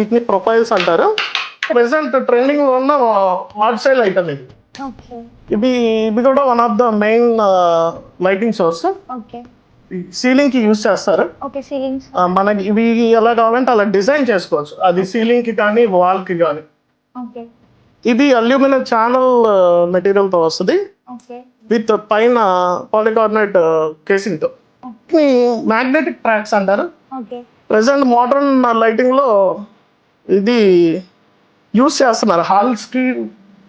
వీటిని ప్రొఫైల్స్ అంటారు? ప్రెసెంట్ ట్రెండింగ్లో ఉన్న హాట్ సైల్ ఐటమ్. ఇది ఓకే. ఇది ఇది కూడా one of the main lighting source okay. సీలింగ్కి use చేస్తారు? మనకి ఇవి ఎలా కావాలంటే అలా డిజైన్ చేసుకోవచ్చు. అది సీలింగ్కి కానీ వాల్కి కానీ. ఓకే. ఇది అల్యూమినియం ఛానల్ మెటీరియల్తో వస్తుంది. ఓకే. విత్ పైన పాలికార్బోనేట్ కేసింగ్తో. మ్యాగ్నెటిక్ ట్రాక్స్ అంటారు? ఓకే. ప్రెసెంట్ మోడర్న్ లైటింగ్లో ఇది యూస్ చేస్తున్నారు. హాల్స్కి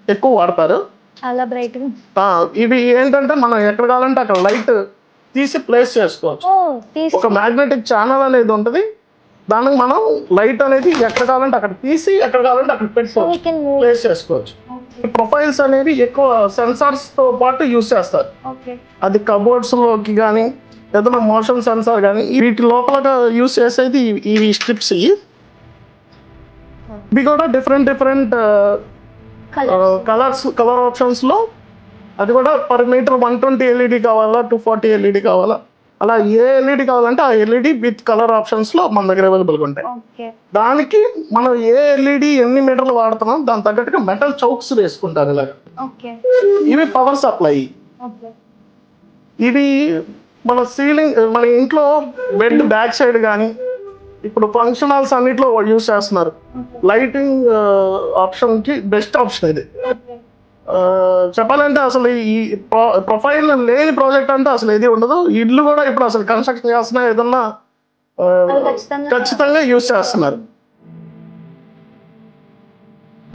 ఎక్కువ వాడతారు. చాలా బ్రైట్ ఇవి ఏంటంటే మనం ఎక్కడ కావాలంటే అక్కడ లైట్ తీసి ప్లేస్ చేసుకోవచ్చు. ఒక మ్యాగ్నెటిక్ ఛానల్ అనేది ఉంటుంది. దానికి మనం లైట్ అనేది ఎక్కడ కావాలంటే అక్కడ తీసి ఎక్కడ కావాలంటే అక్కడ పెట్టుకోవచ్చు. ప్లేస్ చేసుకోవచ్చు. ప్రొఫైల్స్ అనేది ఎక్కువ సెన్సార్స్తో పాటు యూస్ చేస్తారు. అది కబోర్డ్స్లోకి కానీ ఏదైనా మోషన్ సెన్సార్ కానీ వీటి లోపల యూస్ చేసేది ఇవి- ఇవి స్ట్రిప్స్ ఇవి. ఇవి కూడా different different colour colours colour ఆప్షన్స్లో అది కూడా per metre one twenty LED కావాలా టూ ఫార్టీ ఎల్ఈడి కావాలా? అలా ఏ ఎల్ఈడి కావాలంటే ఆ ఎల్ఈడి విత్ కలర్ ఆప్షన్స్లో మన దగ్గర అవైలబుల్గా ఉంటాయి. దానికి మనం ఏ ఎల్ఈడి ఎన్ని మీటర్లు వాడుతున్నాం దాని తగ్గట్టుగా మెటల్ చౌక్స్ వేసుకుంటారు ఇలాగ. ఇవి పవర్ సప్లై ఇది మన సీలింగ్ మన ఇంట్లో బెడ్ బ్యాక్ సైడ్ కానీ ఇప్పుడు ఫంక్షన్ హాల్స్ అన్నిట్లో యూస్ చేస్తున్నారు. లైటింగ్ ఆప్షన్కి బెస్ట్ ఆప్షన్ ఇది. ఆ, చెప్పాలంటే అసలు ఈ ప్రొఫైల్ లేని ప్రాజెక్ట్ అంటే అసలు ఏది ఉండదు. ఇల్లు కూడా ఇప్పుడు అసలు కన్స్ట్రక్షన్ చేస్తున్నా ఏదన్నా ఖచ్చితంగా ఖచ్చితంగా యూస్ చేస్తున్నారు.